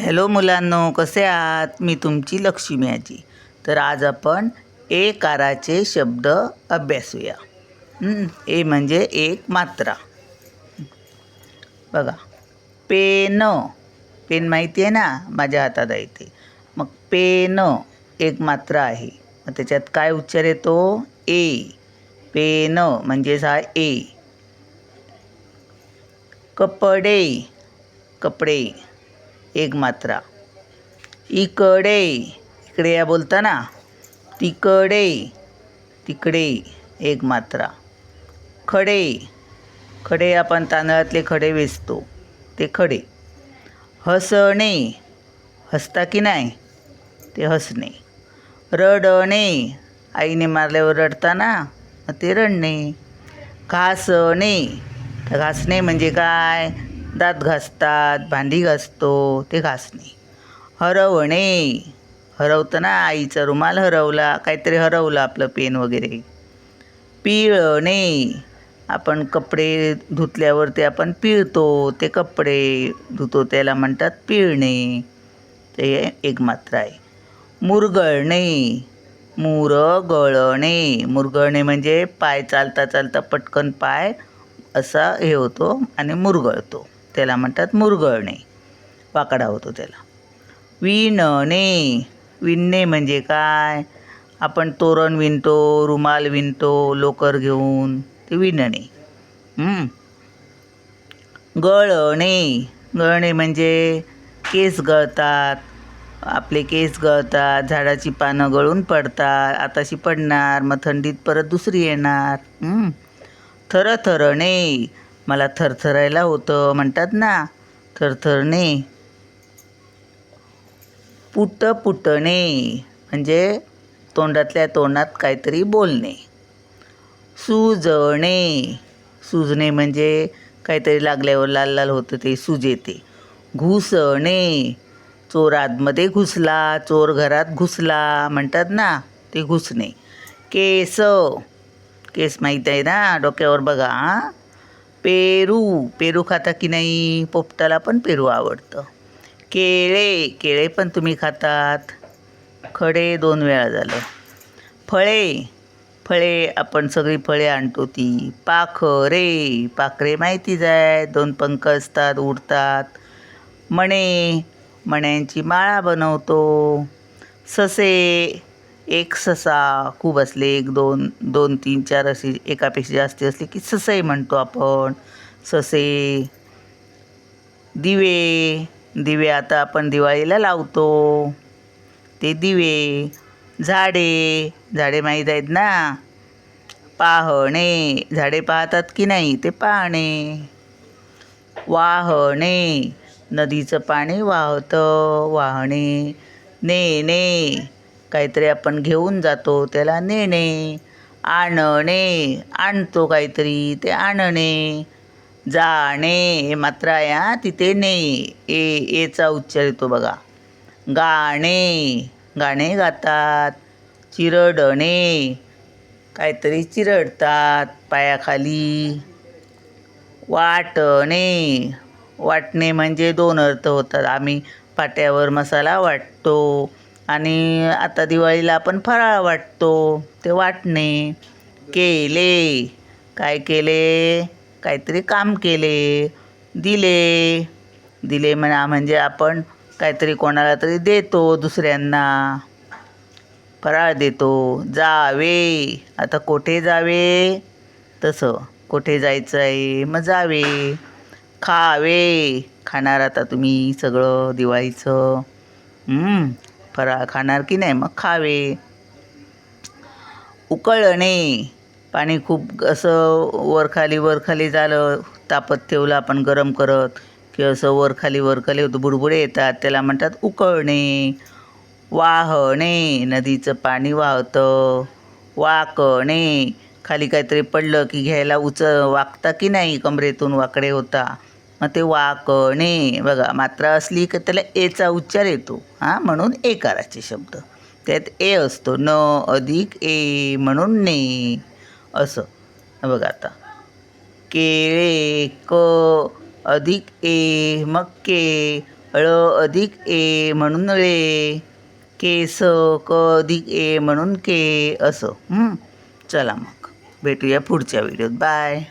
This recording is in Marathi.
हॅलो मुलांनो कसे आहात? मी तुमची लक्ष्मी आजी. तर आज आपण ए काराचे शब्द अभ्यासूया. ए म्हणजे एक मात्रा. बघा. पेन. पेन माहिती आहे ना? माझ्या हातात आहे ते मग पेन एक मात्रा आहे. मग त्याच्यात काय उच्चार येतो? ए. पेन म्हणजेच हा ए. कपडे. कपडे. एक मात्रा इकडे. इकडे या बोलताना. तिकडे. तिकडे एक मात्रा खडे. खडे आपण तांदळातले खडे वेचतो. ते खडे. हसणे. हसता की नाही? ते हसणे. रडणे. आईने मारल्यावर रडताना मग ते रडणे. घासणे. तर घासणे म्हणजे काय? दात घासतात भांडी घासतो ते घासणे. हरवणे. हरवतं ना आईचा रुमाल हरवला काहीतरी हरवलं आपलं पेन वगैरे. पिळणे. आपण कपडे धुतल्यावर ते आपण पिळतो ते कपडे धुतो त्याला म्हणतात पिळणे. ते एक मात्र आहे. मुरगळणे. मुरगळणे मुरगळणे म्हणजे पाय चालता चालता पटकन पाय असा हे होतो आणि मुरगळतो. त्याला म्हणतात मुरगळणे. वाकडा होतो त्याला. विणणे. विणणे म्हणजे काय? आपण तोरण विणतो रुमाल विणतो लोकर घेऊन ते विणणे. गळणे. गळणे म्हणजे केस गळतात. आपले केस गळतात झाडाची पानं गळून पडतात आताशी पडणार मग थंडीत परत दुसरी येणार. थरथरणे. मला थरथरायला होतं. म्हणतात ना थरथरणे. पुट पुटणे. म्हणजे तोंडातल्या तोंडात काहीतरी बोलणे. सुजणे. सुजणे म्हणजे काहीतरी लागल्यावर लाल लाल होतं ते सुजेते घुसणे. चोर आतमध्ये घुसला चोर घरात घुसला. म्हणतात ना ते घुसणे. केस. केस माहीत आहे ना डोक्यावर बघा हां. पेरू पेरू खाता की नाही? पोपटाला पण पेरू आवडतं. केळे केळे पण तुम्ही खातात. खडे दोन वेळा झालं. फळे फळे आपण सगळी फळे आणतो ती. पाखरे पाखरे माहितीच आहे दोन पंख असतात उडतात. मणे मण्यांची माळा बनवतो. ससे एक ससा खूप असले एक दोन दोन तीन चार असे एकापेक्षा जास्ती असले की ससे म्हणतो आपण. ससे दिवे दिवे आता आपण दिवाळीला लावतो. ते दिवे झाडे झाडे माहीत आहेत ना? पाहणे झाडे पाहतात की नाही ते पाहणे. वाहणे नदीचं पाणी वाहतं वाहणे नेणे. काहीतरी आपण घेऊन जातो त्याला नेणे आणणे आणतो काहीतरी ते आणणे. जाणे हे मात्र आहे तिथे ने. ए एचा उच्चार येतो बघा. गाणे गाणे गातात चिरडणे. काहीतरी चिरडतात पायाखाली. वाटणे. वाटणे म्हणजे दोन अर्थ होतात. आम्ही पाट्यावर मसाला वाटतो. आणि आता दिवाळीला आपण फराळ वाटतो ते वाटणे. केले. काय केले? काहीतरी काम केले. दिले. दिले म्हणा म्हणजे आपण काहीतरी कोणाला तरी देतो दुसऱ्यांना. फराळ देतो. जावे. आता कोठे जावे? तसं. कोठे जायचं आहे मग जावे. खावे. खाणार आता तुम्ही सगळं दिवाळीचं. फराळ खाणार की नाही? मग खावे. उकळणे. पाणी खूप असं वरखाली वरखाली झालं तापत ठेवलं आपण गरम करत की असं वरखाली वरखाली होतं बुडबुडे येतात त्याला म्हणतात उकळणे. वाहणे. नदीचं पाणी वाहतं. वाकणे. खाली काहीतरी पडलं की घ्यायला उच वाकता की नाही कमरेतून वाकडे होता? मग ते वाकणे बघा मात्रा असली की त्याला एचा उच्चार येतो हां म्हणून एकाराचे शब्द. त्यात ए असतो न अधिक ए म्हणून ने असं. बघा आता. केळे क अधिक ए मग के ळ अधिक ए म्हणून ळे केस क अधिक ए म्हणून के असं. चला मग. भेटूया पुढच्या व्हिडिओत. बाय.